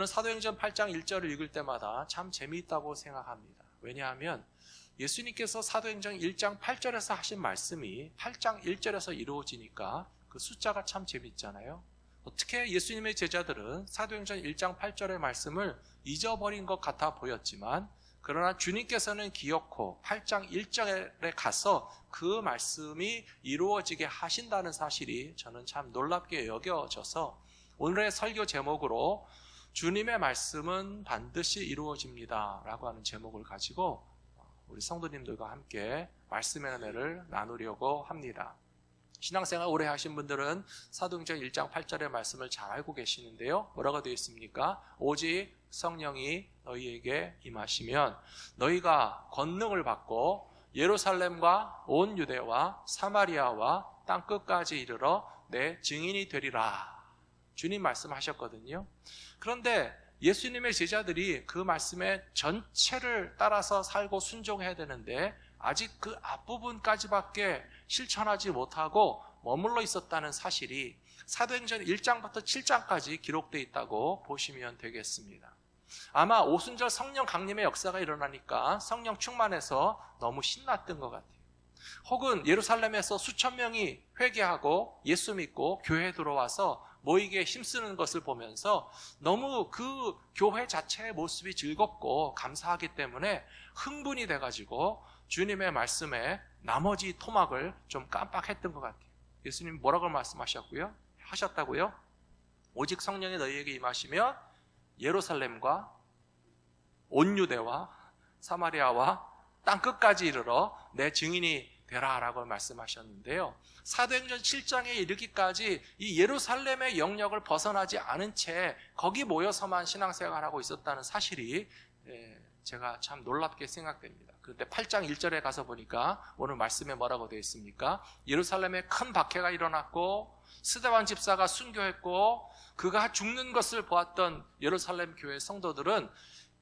저는 사도행전 8장 1절을 읽을 때마다 참 재미있다고 생각합니다. 왜냐하면 예수님께서 사도행전 1장 8절에서 하신 말씀이 8장 1절에서 이루어지니까 그 숫자가 참 재밌잖아요. 어떻게 예수님의 제자들은 사도행전 1장 8절의 말씀을 잊어버린 것 같아 보였지만 그러나 주님께서는 기억코 8장 1절에 가서 그 말씀이 이루어지게 하신다는 사실이 저는 참 놀랍게 여겨져서 오늘의 설교 제목으로 주님의 말씀은 반드시 이루어집니다. 라고 하는 제목을 가지고 우리 성도님들과 함께 말씀의 은혜를 나누려고 합니다. 신앙생활 오래 하신 분들은 사도행전 1장 8절의 말씀을 잘 알고 계시는데요. 뭐라고 되어 있습니까? 오직 성령이 너희에게 임하시면 너희가 권능을 받고 예루살렘과 온 유대와 사마리아와 땅 끝까지 이르러 내 증인이 되리라. 주님 말씀하셨거든요. 그런데 예수님의 제자들이 그 말씀의 전체를 따라서 살고 순종해야 되는데 아직 그 앞부분까지밖에 실천하지 못하고 머물러 있었다는 사실이 사도행전 1장부터 7장까지 기록되어 있다고 보시면 되겠습니다. 아마 오순절 성령 강림의 역사가 일어나니까 성령 충만해서 너무 신났던 것 같아요. 혹은 예루살렘에서 수천 명이 회개하고 예수 믿고 교회에 들어와서 모이게 힘쓰는 것을 보면서 너무 그 교회 자체의 모습이 즐겁고 감사하기 때문에 흥분이 돼가지고 주님의 말씀에 나머지 토막을 좀 깜빡했던 것 같아요. 예수님 뭐라고 말씀하셨고요? 하셨다고요? 오직 성령이 너희에게 임하시면 예루살렘과 온 유대와 사마리아와 땅 끝까지 이르러 내 증인이 되라라고 말씀하셨는데요. 사도행전 7장에 이르기까지 이 예루살렘의 영역을 벗어나지 않은 채 거기 모여서만 신앙생활하고 있었다는 사실이 예, 제가 참 놀랍게 생각됩니다. 그런데 8장 1절에 가서 보니까 오늘 말씀에 뭐라고 되어 있습니까? 예루살렘에 큰 박해가 일어났고 스데반 집사가 순교했고 그가 죽는 것을 보았던 예루살렘 교회 성도들은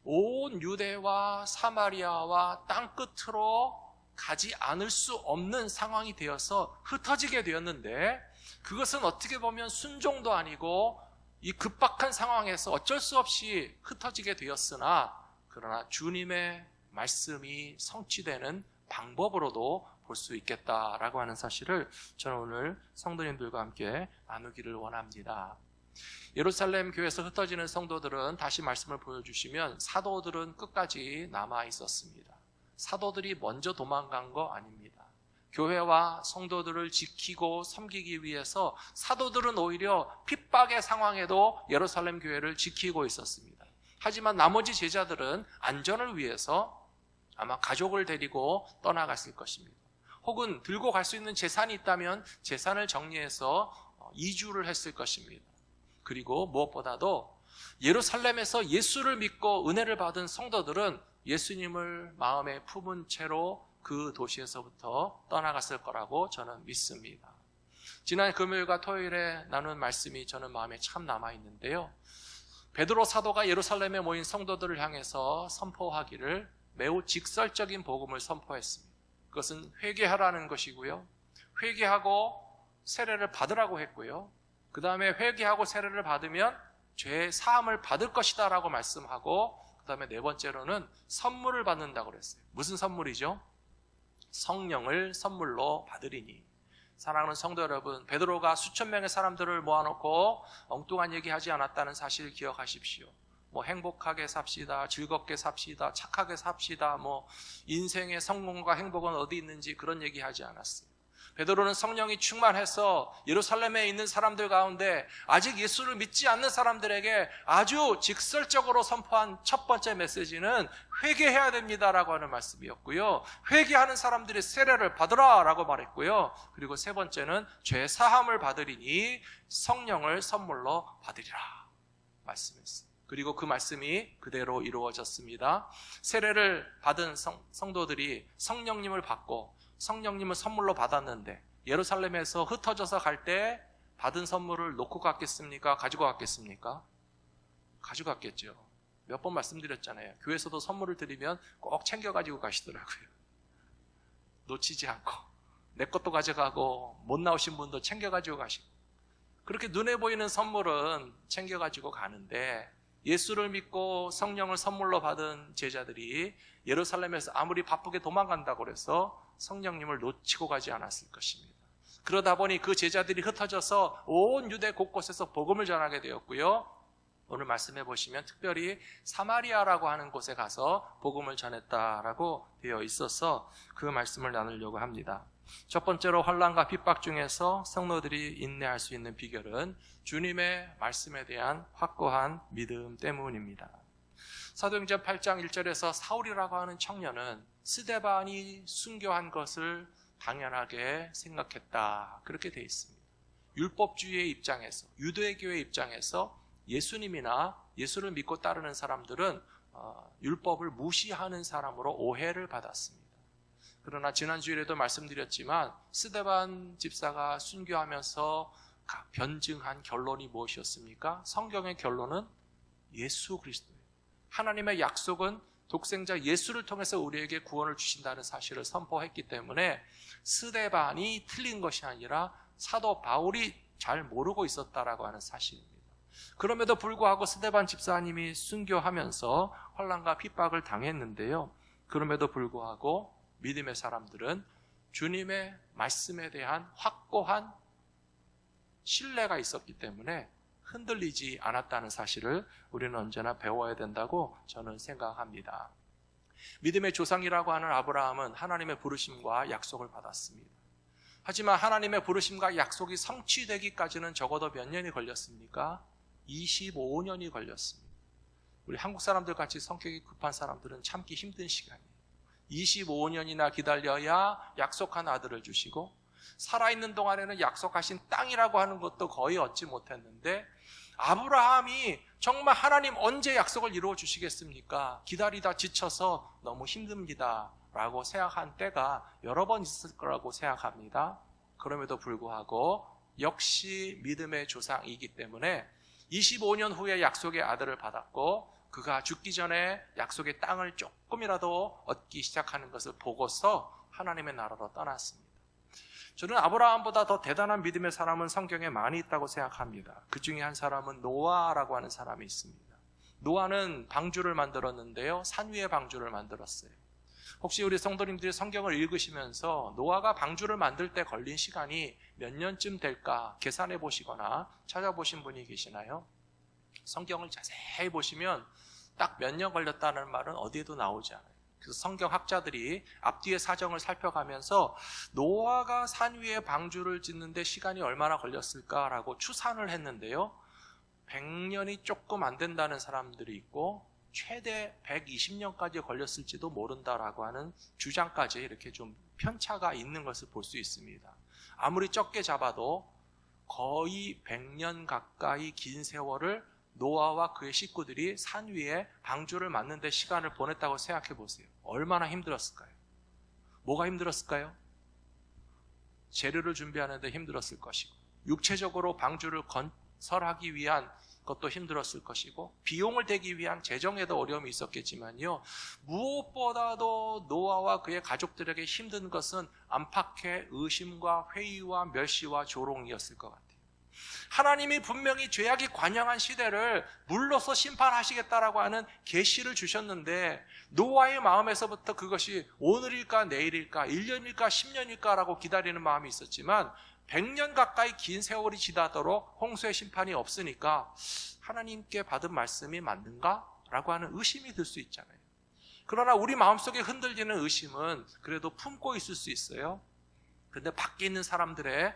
온 유대와 사마리아와 땅 끝으로 가지 않을 수 없는 상황이 되어서 흩어지게 되었는데 그것은 어떻게 보면 순종도 아니고 이 급박한 상황에서 어쩔 수 없이 흩어지게 되었으나 그러나 주님의 말씀이 성취되는 방법으로도 볼 수 있겠다라고 하는 사실을 저는 오늘 성도님들과 함께 나누기를 원합니다. 예루살렘 교회에서 흩어지는 성도들은 다시 말씀을 보여주시면 사도들은 끝까지 남아 있었습니다. 사도들이 먼저 도망간 거 아닙니다. 교회와 성도들을 지키고 섬기기 위해서 사도들은 오히려 핍박의 상황에도 예루살렘 교회를 지키고 있었습니다. 하지만 나머지 제자들은 안전을 위해서 아마 가족을 데리고 떠나갔을 것입니다. 혹은 들고 갈 수 있는 재산이 있다면 재산을 정리해서 이주를 했을 것입니다. 그리고 무엇보다도 예루살렘에서 예수를 믿고 은혜를 받은 성도들은 예수님을 마음에 품은 채로 그 도시에서부터 떠나갔을 거라고 저는 믿습니다. 지난 금요일과 토요일에 나눈 말씀이 저는 마음에 참 남아 있는데요. 베드로 사도가 예루살렘에 모인 성도들을 향해서 선포하기를 매우 직설적인 복음을 선포했습니다. 그것은 회개하라는 것이고요. 회개하고 세례를 받으라고 했고요. 그 다음에 회개하고 세례를 받으면 죄 사함을 받을 것이다라고 말씀하고 그 다음에 네 번째로는 선물을 받는다고 그랬어요. 무슨 선물이죠? 성령을 선물로 받으리니. 사랑하는 성도 여러분, 베드로가 수천 명의 사람들을 모아놓고 엉뚱한 얘기하지 않았다는 사실을 기억하십시오. 뭐 행복하게 삽시다, 즐겁게 삽시다, 착하게 삽시다, 뭐 인생의 성공과 행복은 어디 있는지 그런 얘기하지 않았어요. 베드로는 성령이 충만해서 예루살렘에 있는 사람들 가운데 아직 예수를 믿지 않는 사람들에게 아주 직설적으로 선포한 첫 번째 메시지는 회개해야 됩니다라고 하는 말씀이었고요. 회개하는 사람들이 세례를 받으라라고 말했고요. 그리고 세 번째는 죄 사함을 받으리니 성령을 선물로 받으리라 말씀했어요. 그리고 그 말씀이 그대로 이루어졌습니다. 세례를 받은 성, 성도들이 성령님을 받고 성령님을 선물로 받았는데 예루살렘에서 흩어져서 갈 때 받은 선물을 놓고 갔겠습니까? 가지고 갔겠습니까? 가지고 갔겠죠. 몇 번 말씀드렸잖아요. 교회에서도 선물을 드리면 꼭 챙겨 가지고 가시더라고요. 놓치지 않고 내 것도 가져가고 못 나오신 분도 챙겨 가지고 가시고 그렇게 눈에 보이는 선물은 챙겨 가지고 가는데 예수를 믿고 성령을 선물로 받은 제자들이 예루살렘에서 아무리 바쁘게 도망간다고 해서 성령님을 놓치고 가지 않았을 것입니다. 그러다 보니 그 제자들이 흩어져서 온 유대 곳곳에서 복음을 전하게 되었고요. 오늘 말씀해 보시면 특별히 사마리아라고 하는 곳에 가서 복음을 전했다라고 되어 있어서 그 말씀을 나누려고 합니다. 첫 번째로 환란과 핍박 중에서 성도들이 인내할 수 있는 비결은 주님의 말씀에 대한 확고한 믿음 때문입니다. 사도행전 8장 1절에서 사울이라고 하는 청년은 스데반이 순교한 것을 당연하게 생각했다. 그렇게 되어 있습니다. 율법주의의 입장에서 유대교의 입장에서 예수님이나 예수를 믿고 따르는 사람들은 어, 율법을 무시하는 사람으로 오해를 받았습니다. 그러나 지난 주일에도 말씀드렸지만 스데반 집사가 순교하면서 변증한 결론이 무엇이었습니까? 성경의 결론은 예수 그리스도예요. 하나님의 약속은 독생자 예수를 통해서 우리에게 구원을 주신다는 사실을 선포했기 때문에 스데반이 틀린 것이 아니라 사도 바울이 잘 모르고 있었다라고 하는 사실입니다. 그럼에도 불구하고 스데반 집사님이 순교하면서 환란과 핍박을 당했는데요. 그럼에도 불구하고 믿음의 사람들은 주님의 말씀에 대한 확고한 신뢰가 있었기 때문에 흔들리지 않았다는 사실을 우리는 언제나 배워야 된다고 저는 생각합니다. 믿음의 조상이라고 하는 아브라함은 하나님의 부르심과 약속을 받았습니다. 하지만 하나님의 부르심과 약속이 성취되기까지는 적어도 몇 년이 걸렸습니까? 25년이 걸렸습니다. 우리 한국 사람들 같이 성격이 급한 사람들은 참기 힘든 시간이에요. 25년이나 기다려야 약속한 아들을 주시고 살아있는 동안에는 약속하신 땅이라고 하는 것도 거의 얻지 못했는데 아브라함이 정말 하나님 언제 약속을 이루어 주시겠습니까? 기다리다 지쳐서 너무 힘듭니다. 라고 생각한 때가 여러 번 있을 거라고 생각합니다. 그럼에도 불구하고 역시 믿음의 조상이기 때문에 25년 후에 약속의 아들을 받았고 그가 죽기 전에 약속의 땅을 조금이라도 얻기 시작하는 것을 보고서 하나님의 나라로 떠났습니다. 저는 아브라함보다 더 대단한 믿음의 사람은 성경에 많이 있다고 생각합니다. 그 중에 한 사람은 노아라고 하는 사람이 있습니다. 노아는 방주를 만들었는데요. 산 위에 방주를 만들었어요. 혹시 우리 성도님들이 성경을 읽으시면서 노아가 방주를 만들 때 걸린 시간이 몇 년쯤 될까 계산해 보시거나 찾아보신 분이 계시나요? 성경을 자세히 보시면 딱 몇 년 걸렸다는 말은 어디에도 나오지 않아요. 그래서 성경 학자들이 앞뒤의 사정을 살펴가면서 노아가 산 위에 방주를 짓는데 시간이 얼마나 걸렸을까라고 추산을 했는데요. 100년이 조금 안 된다는 사람들이 있고 최대 120년까지 걸렸을지도 모른다라고 하는 주장까지 이렇게 좀 편차가 있는 것을 볼 수 있습니다. 아무리 적게 잡아도 거의 100년 가까이 긴 세월을 노아와 그의 식구들이 산 위에 방주를 맞는데 시간을 보냈다고 생각해 보세요. 얼마나 힘들었을까요? 뭐가 힘들었을까요? 재료를 준비하는데 힘들었을 것이고, 육체적으로 방주를 건설하기 위한 것도 힘들었을 것이고, 비용을 대기 위한 재정에도 어려움이 있었겠지만요, 무엇보다도 노아와 그의 가족들에게 힘든 것은 안팎의 의심과 회의와 멸시와 조롱이었을 것 같아요. 하나님이 분명히 죄악이 관영한 시대를 물로서 심판하시겠다라고 하는 계시를 주셨는데 노아의 마음에서부터 그것이 오늘일까 내일일까 1년일까 10년일까라고 기다리는 마음이 있었지만 100년 가까이 긴 세월이 지나도록 홍수의 심판이 없으니까 하나님께 받은 말씀이 맞는가? 라고 하는 의심이 들 수 있잖아요. 그러나 우리 마음속에 흔들리는 의심은 그래도 품고 있을 수 있어요. 근데 밖에 있는 사람들의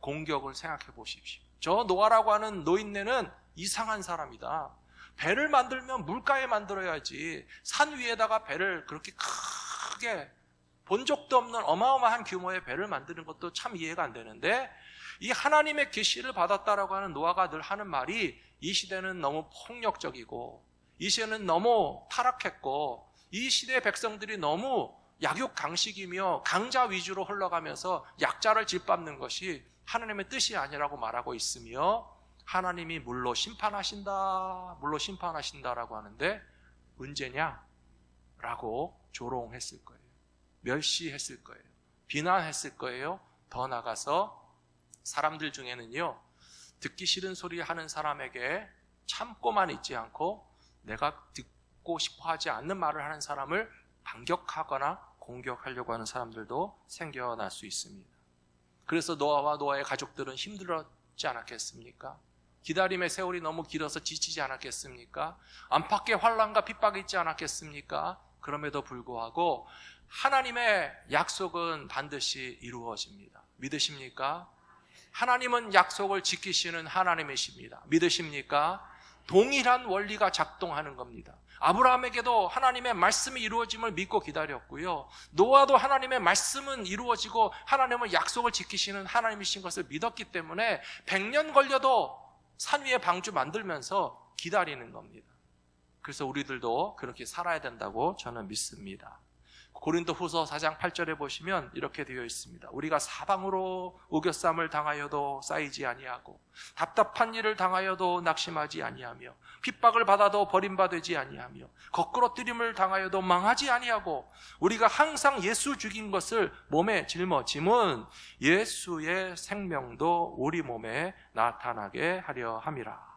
공격을 생각해 보십시오. 저 노아라고 하는 노인네는 이상한 사람이다. 배를 만들면 물가에 만들어야지 산 위에다가 배를 그렇게 크게 본 적도 없는 어마어마한 규모의 배를 만드는 것도 참 이해가 안 되는데 이 하나님의 계시를 받았다라고 하는 노아가 늘 하는 말이 이 시대는 너무 폭력적이고 이 시대는 너무 타락했고 이 시대의 백성들이 너무 약육 강식이며 강자 위주로 흘러가면서 약자를 짓밟는 것이 하나님의 뜻이 아니라고 말하고 있으며 하나님이 물로 심판하신다, 물로 심판하신다라고 하는데 문제냐? 라고 조롱했을 거예요. 멸시했을 거예요. 비난했을 거예요. 더 나가서 사람들 중에는요, 듣기 싫은 소리 하는 사람에게 참고만 있지 않고 내가 듣고 싶어 하지 않는 말을 하는 사람을 반격하거나 공격하려고 하는 사람들도 생겨날 수 있습니다. 그래서 노아와 노아의 가족들은 힘들었지 않았겠습니까? 기다림의 세월이 너무 길어서 지치지 않았겠습니까? 안팎의 환란과 핍박이 있지 않았겠습니까? 그럼에도 불구하고 하나님의 약속은 반드시 이루어집니다. 믿으십니까? 하나님은 약속을 지키시는 하나님이십니다. 믿으십니까? 동일한 원리가 작동하는 겁니다. 아브라함에게도 하나님의 말씀이 이루어짐을 믿고 기다렸고요. 노아도 하나님의 말씀은 이루어지고 하나님은 약속을 지키시는 하나님이신 것을 믿었기 때문에 100년 걸려도 산 위에 방주 만들면서 기다리는 겁니다. 그래서 우리들도 그렇게 살아야 된다고 저는 믿습니다. 고린도 후서 4장 8절에 보시면 이렇게 되어 있습니다. 우리가 사방으로 우겨쌈을 당하여도 쌓이지 아니하고 답답한 일을 당하여도 낙심하지 아니하며 핍박을 받아도 버림받지 아니하며 거꾸로 뜨림을 당하여도 망하지 아니하고 우리가 항상 예수 죽인 것을 몸에 짊어짐은 예수의 생명도 우리 몸에 나타나게 하려 함이라.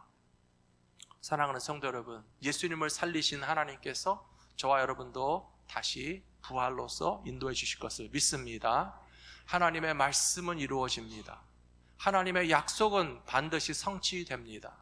사랑하는 성도 여러분, 예수님을 살리신 하나님께서 저와 여러분도 다시 부활로서 인도해 주실 것을 믿습니다. 하나님의 말씀은 이루어집니다. 하나님의 약속은 반드시 성취됩니다.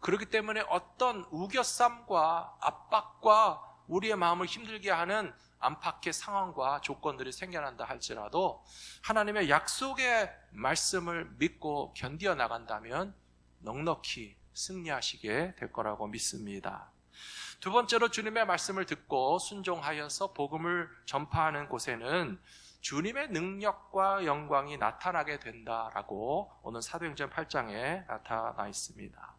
그렇기 때문에 어떤 우겨쌈과 압박과 우리의 마음을 힘들게 하는 안팎의 상황과 조건들이 생겨난다 할지라도 하나님의 약속의 말씀을 믿고 견디어 나간다면 넉넉히 승리하시게 될 거라고 믿습니다. 두 번째로 주님의 말씀을 듣고 순종하여서 복음을 전파하는 곳에는 주님의 능력과 영광이 나타나게 된다라고 오늘 사도행전 8장에 나타나 있습니다.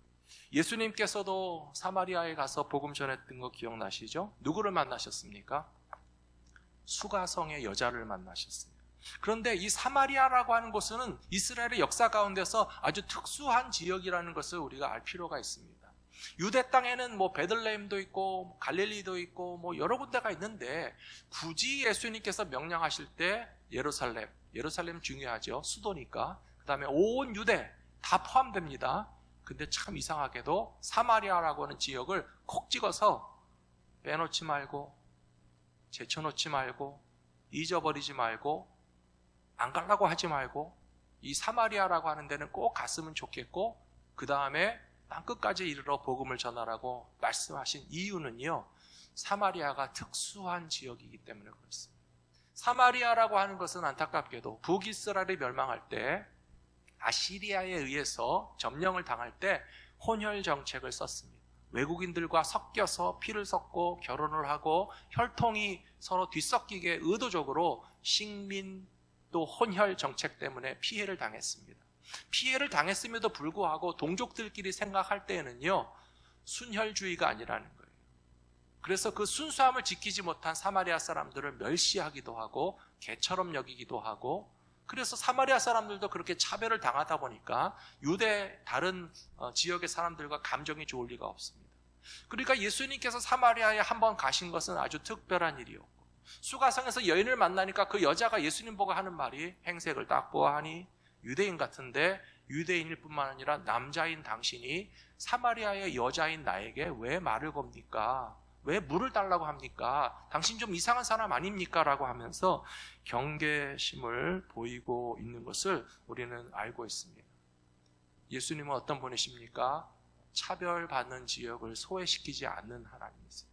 예수님께서도 사마리아에 가서 복음 전했던 거 기억나시죠? 누구를 만나셨습니까? 수가성의 여자를 만나셨습니다. 그런데 이 사마리아라고 하는 곳은 이스라엘의 역사 가운데서 아주 특수한 지역이라는 것을 우리가 알 필요가 있습니다. 유대 땅에는 뭐 베들레헴도 있고 갈릴리도 있고 뭐 여러 군데가 있는데 굳이 예수님께서 명령하실 때 예루살렘, 예루살렘 중요하죠. 수도니까. 그다음에 온 유대 다 포함됩니다. 근데 참 이상하게도 사마리아라고 하는 지역을 콕 찍어서 빼놓지 말고 제쳐놓지 말고 잊어버리지 말고 안 가려고 하지 말고 이 사마리아라고 하는 데는 꼭 갔으면 좋겠고 그 다음에 땅 끝까지 이르러 복음을 전하라고 말씀하신 이유는요. 사마리아가 특수한 지역이기 때문에 그렇습니다. 사마리아라고 하는 것은 안타깝게도 북이스라엘이 멸망할 때 아시리아에 의해서 점령을 당할 때 혼혈 정책을 썼습니다. 외국인들과 섞여서 피를 섞고 결혼을 하고 혈통이 서로 뒤섞이게 의도적으로 식민 또 혼혈 정책 때문에 피해를 당했습니다. 피해를 당했음에도 불구하고 동족들끼리 생각할 때에는요, 순혈주의가 아니라는 거예요. 그래서 그 순수함을 지키지 못한 사마리아 사람들을 멸시하기도 하고, 개처럼 여기기도 하고, 그래서 사마리아 사람들도 그렇게 차별을 당하다 보니까 유대 다른 어, 지역의 사람들과 감정이 좋을 리가 없습니다. 그러니까 예수님께서 사마리아에 한번 가신 것은 아주 특별한 일이었고, 수가성에서 여인을 만나니까 그 여자가 예수님 보고 하는 말이 행색을 닦고 하니 유대인 같은데 유대인일 뿐만 아니라 남자인 당신이 사마리아의 여자인 나에게 왜 말을 겁니까? 왜 물을 달라고 합니까? 당신 좀 이상한 사람 아닙니까? 라고 하면서 경계심을 보이고 있는 것을 우리는 알고 있습니다. 예수님은 어떤 분이십니까? 차별받는 지역을 소외시키지 않는 하나님이세요.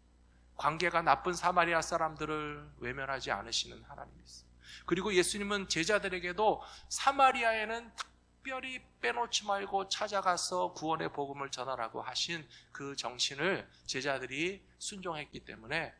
관계가 나쁜 사마리아 사람들을 외면하지 않으시는 하나님이세요. 그리고 예수님은 제자들에게도 사마리아에는 특별히 빼놓지 말고 찾아가서 구원의 복음을 전하라고 하신 그 정신을 제자들이 순종했기 때문에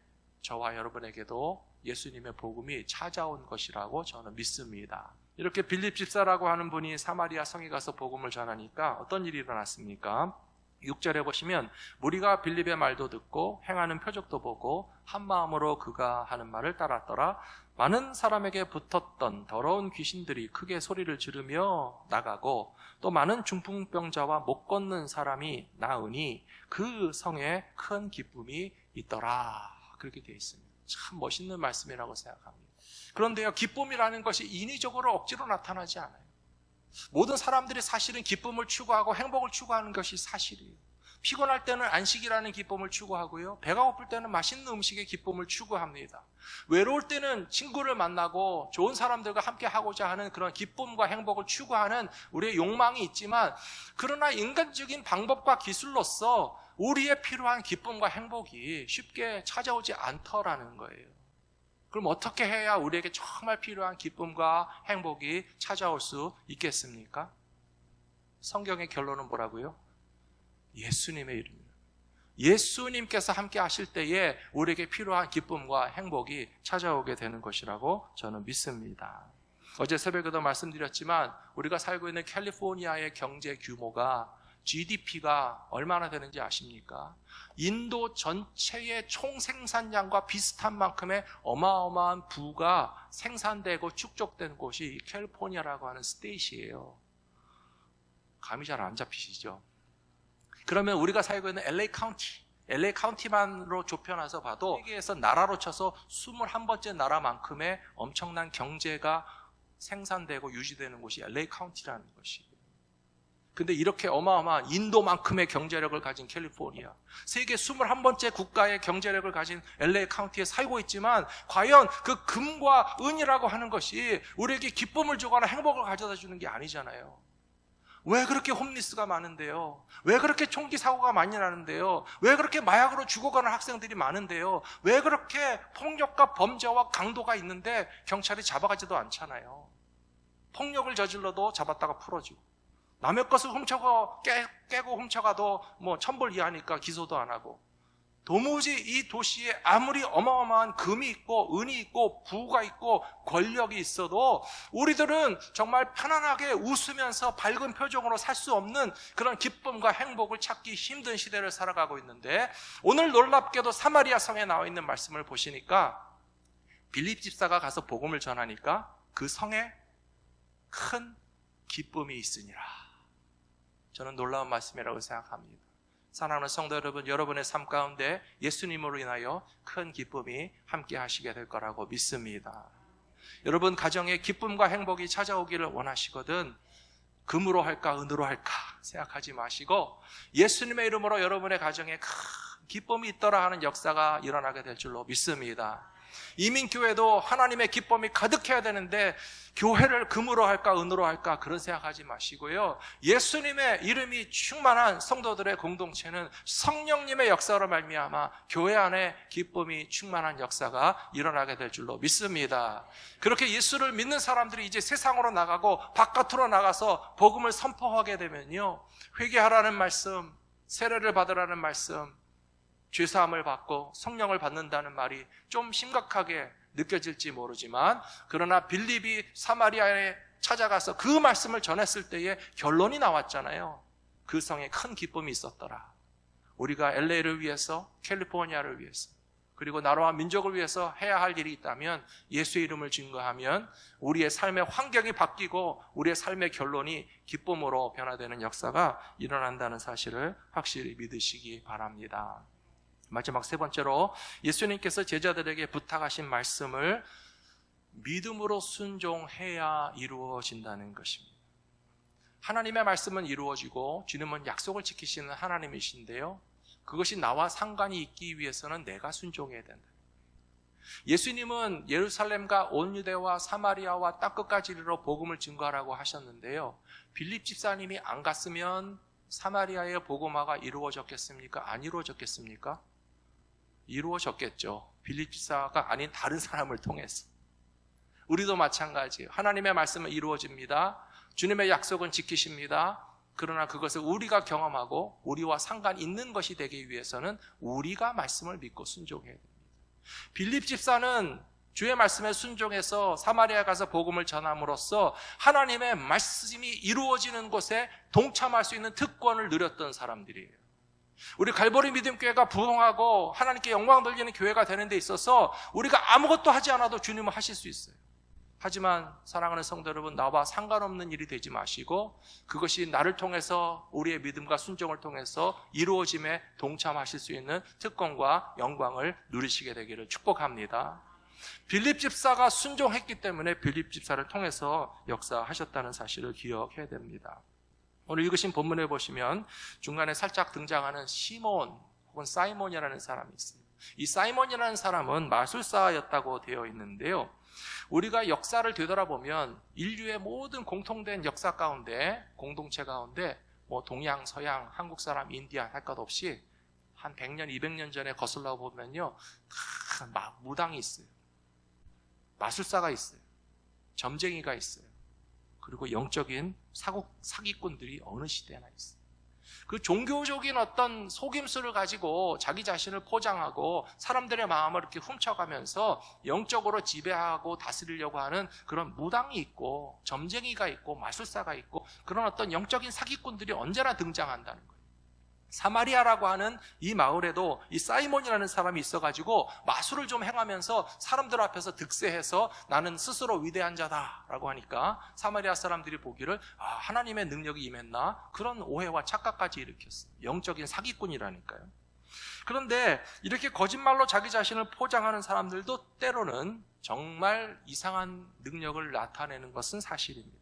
저와 여러분에게도 예수님의 복음이 찾아온 것이라고 저는 믿습니다. 이렇게 빌립 집사라고 하는 분이 사마리아 성에 가서 복음을 전하니까 어떤 일이 일어났습니까? 6절에 보시면 무리가 빌립의 말도 듣고 행하는 표적도 보고 한 마음으로 그가 하는 말을 따랐더라. 많은 사람에게 붙었던 더러운 귀신들이 크게 소리를 지르며 나가고 또 많은 중풍병자와 못 걷는 사람이 나으니 그 성에 큰 기쁨이 있더라. 그렇게 되어 있습니다. 참 멋있는 말씀이라고 생각합니다. 그런데요 기쁨이라는 것이 인위적으로 억지로 나타나지 않아요 모든 사람들이 사실은 기쁨을 추구하고 행복을 추구하는 것이 사실이에요. 피곤할 때는 안식이라는 기쁨을 추구하고요. 배가 고플 때는 맛있는 음식의 기쁨을 추구합니다. 외로울 때는 친구를 만나고 좋은 사람들과 함께 하고자 하는 그런 기쁨과 행복을 추구하는 우리의 욕망이 있지만 그러나 인간적인 방법과 기술로서 우리의 필요한 기쁨과 행복이 쉽게 찾아오지 않더라는 거예요. 그럼 어떻게 해야 우리에게 정말 필요한 기쁨과 행복이 찾아올 수 있겠습니까? 성경의 결론은 뭐라고요? 예수님의 이름입니다. 예수님께서 함께 하실 때에 우리에게 필요한 기쁨과 행복이 찾아오게 되는 것이라고 저는 믿습니다. 어제 새벽에도 말씀드렸지만 우리가 살고 있는 캘리포니아의 경제 규모가 GDP가 얼마나 되는지 아십니까? 인도 전체의 총 생산량과 비슷한 만큼의 어마어마한 부가 생산되고 축적된 곳이 캘리포니아라고 하는 스테이시예요. 감이 잘 안 잡히시죠? 그러면 우리가 살고 있는 LA 카운티, LA 카운티만으로 좁혀놔서 봐도 세계에서 나라로 쳐서 21번째 나라만큼의 엄청난 경제가 생산되고 유지되는 곳이 LA 카운티라는 것이에요. 근데 이렇게 어마어마한 인도만큼의 경제력을 가진 캘리포니아, 세계 21번째 국가의 경제력을 가진 LA 카운티에 살고 있지만 과연 그 금과 은이라고 하는 것이 우리에게 기쁨을 주거나 행복을 가져다 주는 게 아니잖아요. 왜 그렇게 홈리스가 많은데요? 왜 그렇게 총기 사고가 많이 나는데요? 왜 그렇게 마약으로 죽어가는 학생들이 많은데요? 왜 그렇게 폭력과 범죄와 강도가 있는데 경찰이 잡아가지도 않잖아요. 폭력을 저질러도 잡았다가 풀어지고 남의 것을 훔쳐가 깨, 깨고 훔쳐가도 뭐 천벌 이하니까 기소도 안 하고 도무지 이 도시에 아무리 어마어마한 금이 있고 은이 있고 부가 있고 권력이 있어도 우리들은 정말 편안하게 웃으면서 밝은 표정으로 살 수 없는 그런 기쁨과 행복을 찾기 힘든 시대를 살아가고 있는데 오늘 놀랍게도 사마리아 성에 나와 있는 말씀을 보시니까 빌립 집사가 가서 복음을 전하니까 그 성에 큰 기쁨이 있으니라. 저는 놀라운 말씀이라고 생각합니다. 사랑하는 성도 여러분, 여러분의 삶 가운데 예수님으로 인하여 큰 기쁨이 함께 하시게 될 거라고 믿습니다. 여러분 가정에 기쁨과 행복이 찾아오기를 원하시거든 금으로 할까 은으로 할까 생각하지 마시고 예수님의 이름으로 여러분의 가정에 큰 기쁨이 있더라 하는 역사가 일어나게 될 줄로 믿습니다. 이민교회도 하나님의 기쁨이 가득해야 되는데 교회를 금으로 할까 은으로 할까 그런 생각하지 마시고요. 예수님의 이름이 충만한 성도들의 공동체는 성령님의 역사로 말미암아 교회 안에 기쁨이 충만한 역사가 일어나게 될 줄로 믿습니다. 그렇게 예수를 믿는 사람들이 이제 세상으로 나가고 바깥으로 나가서 복음을 선포하게 되면요. 회개하라는 말씀, 세례를 받으라는 말씀, 죄사함을 받고 성령을 받는다는 말이 좀 심각하게 느껴질지 모르지만 그러나 빌립이 사마리아에 찾아가서 그 말씀을 전했을 때에 결론이 나왔잖아요. 그 성에 큰 기쁨이 있었더라. 우리가 LA를 위해서 캘리포니아를 위해서 그리고 나라와 민족을 위해서 해야 할 일이 있다면 예수의 이름을 증거하면 우리의 삶의 환경이 바뀌고 우리의 삶의 결론이 기쁨으로 변화되는 역사가 일어난다는 사실을 확실히 믿으시기 바랍니다. 마지막 세 번째로 예수님께서 제자들에게 부탁하신 말씀을 믿음으로 순종해야 이루어진다는 것입니다. 하나님의 말씀은 이루어지고 주님은 약속을 지키시는 하나님이신데요. 그것이 나와 상관이 있기 위해서는 내가 순종해야 된다. 예수님은 예루살렘과 온 유대와 사마리아와 땅 끝까지 이르러 복음을 증거하라고 하셨는데요. 빌립 집사님이 안 갔으면 사마리아의 복음화가 이루어졌겠습니까? 안 이루어졌겠습니까? 이루어졌겠죠. 빌립 집사가 아닌 다른 사람을 통해서. 우리도 마찬가지예요. 하나님의 말씀은 이루어집니다. 주님의 약속은 지키십니다. 그러나 그것을 우리가 경험하고 우리와 상관 있는 것이 되기 위해서는 우리가 말씀을 믿고 순종해야 됩니다. 빌립 집사는 주의 말씀에 순종해서 사마리아 가서 복음을 전함으로써 하나님의 말씀이 이루어지는 곳에 동참할 수 있는 특권을 누렸던 사람들이에요. 우리 갈보리 믿음교회가 부흥하고 하나님께 영광 돌리는 교회가 되는 데 있어서 우리가 아무것도 하지 않아도 주님은 하실 수 있어요. 하지만 사랑하는 성도 여러분, 나와 상관없는 일이 되지 마시고 그것이 나를 통해서 우리의 믿음과 순종을 통해서 이루어짐에 동참하실 수 있는 특권과 영광을 누리시게 되기를 축복합니다. 빌립 집사가 순종했기 때문에 빌립 집사를 통해서 역사하셨다는 사실을 기억해야 됩니다. 오늘 읽으신 본문에 보시면 중간에 살짝 등장하는 시몬 혹은 사이몬이라는 사람이 있어요. 이 사이몬이라는 사람은 마술사였다고 되어 있는데요. 우리가 역사를 되돌아보면 인류의 모든 공통된 역사 가운데 공동체 가운데 뭐 동양, 서양, 한국 사람, 인디안 할 것 없이 한 100년, 200년 전에 거슬러 보면요. 다 마- 무당이 있어요. 마술사가 있어요. 점쟁이가 있어요. 그리고 영적인 사고, 사기꾼들이 어느 시대나 있어요. 그 종교적인 어떤 속임수를 가지고 자기 자신을 포장하고 사람들의 마음을 이렇게 훔쳐가면서 영적으로 지배하고 다스리려고 하는 그런 무당이 있고 점쟁이가 있고 마술사가 있고 그런 어떤 영적인 사기꾼들이 언제나 등장한다는 거예요. 사마리아라고 하는 이 마을에도 이 사이몬이라는 사람이 있어가지고 마술을 좀 행하면서 사람들 앞에서 득세해서 나는 스스로 위대한 자다라고 하니까 사마리아 사람들이 보기를 아, 하나님의 능력이 임했나 그런 오해와 착각까지 일으켰어요. 영적인 사기꾼이라니까요. 그런데 이렇게 거짓말로 자기 자신을 포장하는 사람들도 때로는 정말 이상한 능력을 나타내는 것은 사실입니다.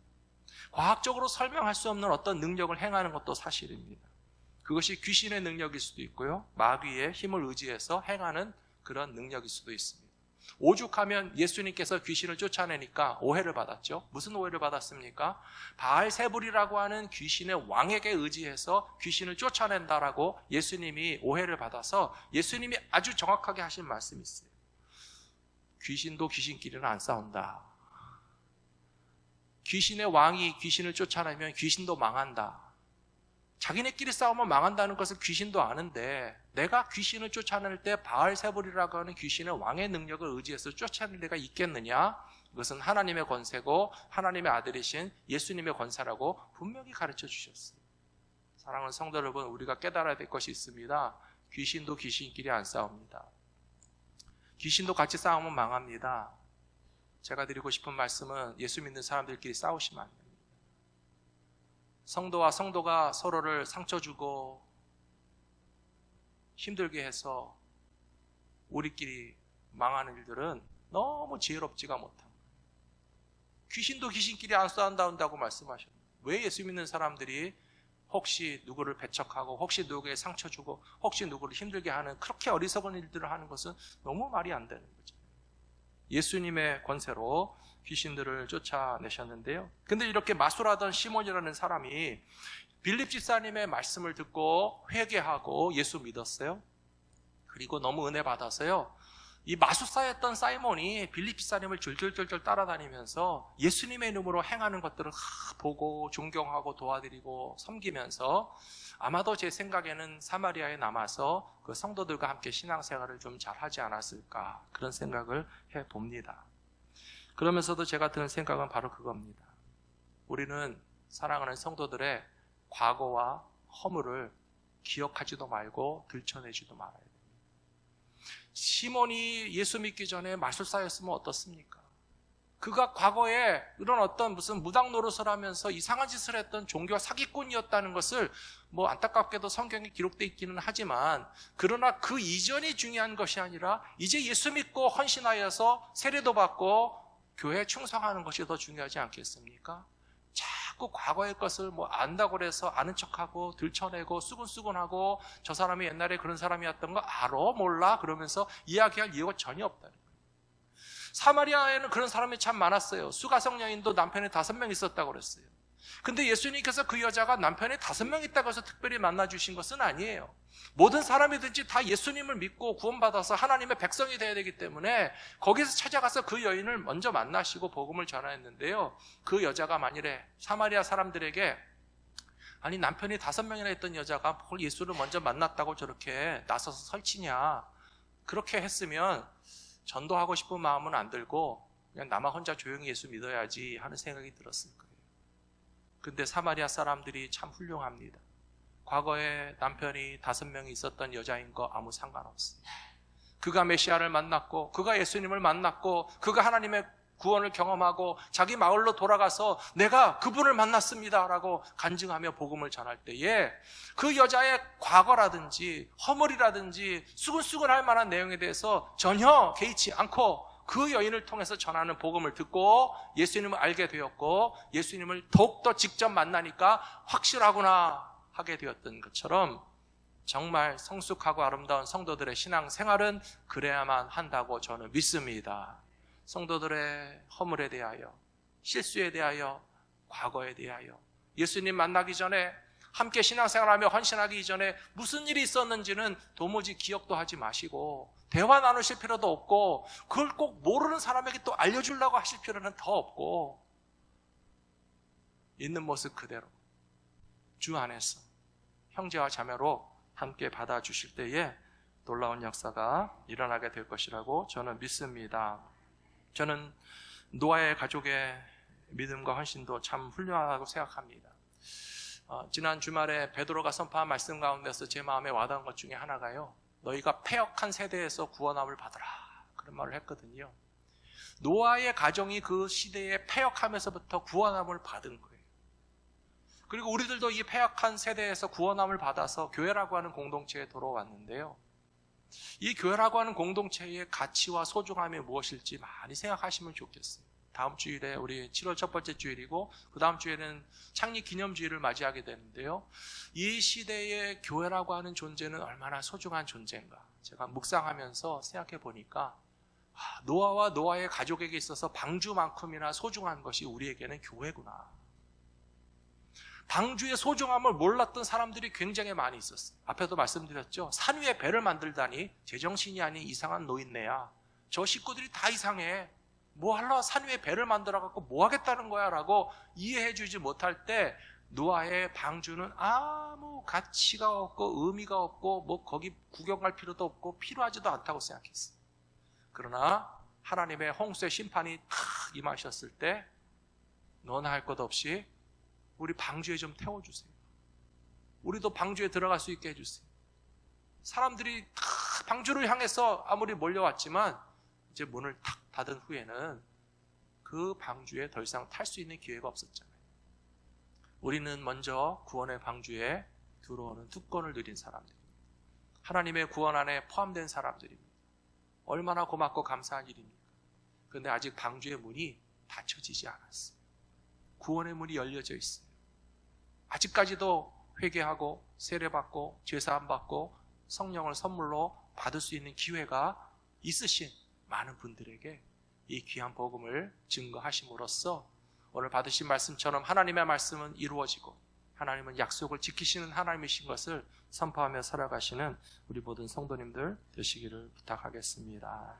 과학적으로 설명할 수 없는 어떤 능력을 행하는 것도 사실입니다. 그것이 귀신의 능력일 수도 있고요. 마귀의 힘을 의지해서 행하는 그런 능력일 수도 있습니다. 오죽하면 예수님께서 귀신을 쫓아내니까 오해를 받았죠. 무슨 오해를 받았습니까? 바알세불이라고 하는 귀신의 왕에게 의지해서 귀신을 쫓아낸다라고 예수님이 오해를 받아서 예수님이 아주 정확하게 하신 말씀이 있어요. 귀신도 귀신끼리는 안 싸운다. 귀신의 왕이 귀신을 쫓아내면 귀신도 망한다. 자기네끼리 싸우면 망한다는 것을 귀신도 아는데 내가 귀신을 쫓아낼 때 바알세불이라고 하는 귀신의 왕의 능력을 의지해서 쫓아낼 리가 있겠느냐? 그것은 하나님의 권세고 하나님의 아들이신 예수님의 권세라고 분명히 가르쳐 주셨어요. 사랑하는 성도 여러분, 우리가 깨달아야 될 것이 있습니다. 귀신도 귀신끼리 안 싸웁니다. 귀신도 같이 싸우면 망합니다. 제가 드리고 싶은 말씀은 예수 믿는 사람들끼리 싸우시면 안 돼요. 성도와 성도가 서로를 상처 주고 힘들게 해서 우리끼리 망하는 일들은 너무 지혜롭지가 못한 거예요. 귀신도 귀신끼리 안 싸운다고 말씀하셨는데 왜 예수 믿는 사람들이 혹시 누구를 배척하고 혹시 누구에게 상처 주고 혹시 누구를 힘들게 하는 그렇게 어리석은 일들을 하는 것은 너무 말이 안 되는 거죠. 예수님의 권세로 귀신들을 쫓아내셨는데요. 근데 이렇게 마술하던 시몬이라는 사람이 빌립 집사님의 말씀을 듣고 회개하고 예수 믿었어요. 그리고 너무 은혜 받아서요. 이 마술사였던 사이몬이 빌립 집사님을 줄줄줄줄 따라다니면서 예수님의 이름으로 행하는 것들을 보고 존경하고 도와드리고 섬기면서 아마도 제 생각에는 사마리아에 남아서 그 성도들과 함께 신앙생활을 좀 잘 하지 않았을까 그런 생각을 해 봅니다. 그러면서도 제가 드는 생각은 바로 그겁니다. 우리는 사랑하는 성도들의 과거와 허물을 기억하지도 말고 들춰내지도 됩니다. 시몬이 예수 믿기 전에 마술사였으면 어떻습니까? 그가 과거에 이런 어떤 무슨 무당 노릇을 하면서 이상한 짓을 했던 종교 사기꾼이었다는 것을 뭐 안타깝게도 성경에 기록되어 있기는 하지만 그러나 그 이전이 중요한 것이 아니라 이제 예수 믿고 헌신하여서 세례도 받고 교회에 충성하는 것이 더 중요하지 않겠습니까? 자 꾸 과거의 것을 뭐 안다고 해서 아는 척하고 들춰내고 수근수근하고 저 사람이 옛날에 그런 사람이었던 거 알아 몰라 그러면서 이야기할 이유가 전혀 없다는 거예요. 사마리아에는 그런 사람이 참 많았어요. 수가성 여인도 남편이 다섯 명 있었다고 그랬어요. 근데 예수님께서 그 여자가 남편이 다섯 명 있다고 해서 특별히 만나주신 것은 아니에요. 모든 사람이든지 다 예수님을 믿고 구원받아서 하나님의 백성이 되어야 되기 때문에 거기서 찾아가서 그 여인을 먼저 만나시고 복음을 전하였는데요. 그 여자가 만일에 사마리아 사람들에게 아니 남편이 다섯 명이나 있던 여자가 뭘 예수를 먼저 만났다고 저렇게 나서서 설치냐 그렇게 했으면 전도하고 싶은 마음은 안 들고 그냥 나만 혼자 조용히 예수 믿어야지 하는 생각이 거예요. 근데 사마리아 사람들이 참 훌륭합니다. 과거에 남편이 다섯 명이 있었던 여자인 거 아무 상관없어요. 그가 메시아를 만났고, 그가 예수님을 만났고, 그가 하나님의 구원을 경험하고 자기 마을로 돌아가서 내가 그분을 만났습니다라고 간증하며 복음을 전할 때에 그 여자의 과거라든지 허물이라든지 수근수근할 만한 내용에 대해서 전혀 개의치 않고 그 여인을 통해서 전하는 복음을 듣고 예수님을 알게 되었고 예수님을 더욱더 직접 만나니까 확실하구나 하게 되었던 것처럼 정말 성숙하고 아름다운 성도들의 신앙 생활은 그래야만 한다고 저는 믿습니다. 성도들의 허물에 대하여, 실수에 대하여, 과거에 대하여, 예수님 만나기 전에 함께 신앙생활하며 헌신하기 전에 무슨 일이 있었는지는 도무지 기억도 하지 마시고 대화 나누실 필요도 없고 그걸 꼭 모르는 사람에게 또 알려주려고 하실 필요는 더 없고 있는 모습 그대로 주 안에서 형제와 자매로 함께 받아주실 때에 놀라운 역사가 일어나게 될 것이라고 저는 믿습니다. 저는 노아의 가족의 믿음과 헌신도 참 훌륭하다고 생각합니다. 어, 지난 주말에 베드로가 선포한 말씀 가운데서 제 마음에 와닿은 것 중에 하나가요. 너희가 패역한 세대에서 구원함을 받으라. 그런 말을 했거든요. 노아의 가정이 그 시대에 패역하면서부터 구원함을 받은 거예요. 그리고 우리들도 이 패역한 세대에서 구원함을 받아서 교회라고 하는 공동체에 돌아왔는데요. 이 교회라고 하는 공동체의 가치와 소중함이 무엇일지 많이 생각하시면 좋겠어요. 다음 주일에 우리 7월 첫 번째 주일이고 그 다음 주에는 창립 기념주일을 맞이하게 되는데요. 이 시대의 교회라고 하는 존재는 얼마나 소중한 존재인가. 제가 묵상하면서 생각해 보니까 아, 노아와 노아의 가족에게 있어서 방주만큼이나 소중한 것이 우리에게는 교회구나. 방주의 소중함을 몰랐던 사람들이 굉장히 많이 있었어요. 앞에도 말씀드렸죠. 산 위에 배를 만들다니 제정신이 아닌 이상한 노인네야. 저 식구들이 다 이상해. 뭐 하려 산 위에 배를 만들어 갖고 뭐 하겠다는 거야 라고 이해해 주지 못할 때 노아의 방주는 아무 가치가 없고 의미가 없고 뭐 거기 구경 갈 필요도 없고 필요하지도 않다고 생각했어요. 그러나 하나님의 홍수의 심판이 탁 임하셨을 때 너나 할 것 없이 우리 방주에 좀 태워주세요. 우리도 방주에 들어갈 수 있게 해주세요. 사람들이 다 방주를 향해서 아무리 몰려왔지만 이제 문을 탁 닫은 후에는 그 방주에 더 이상 탈 수 있는 기회가 없었잖아요. 우리는 먼저 구원의 방주에 들어오는 특권을 누린 사람들입니다. 하나님의 구원 안에 포함된 사람들입니다. 얼마나 고맙고 감사한 일입니까? 그런데 아직 방주의 문이 닫혀지지 않았어요. 구원의 문이 열려져 있어요. 아직까지도 회개하고 세례받고 죄사함 받고 성령을 선물로 받을 수 있는 기회가 있으신 많은 분들에게 이 귀한 복음을 증거하심으로써 오늘 받으신 말씀처럼 하나님의 말씀은 이루어지고 하나님은 약속을 지키시는 하나님이신 것을 선포하며 살아가시는 우리 모든 성도님들 되시기를 부탁하겠습니다.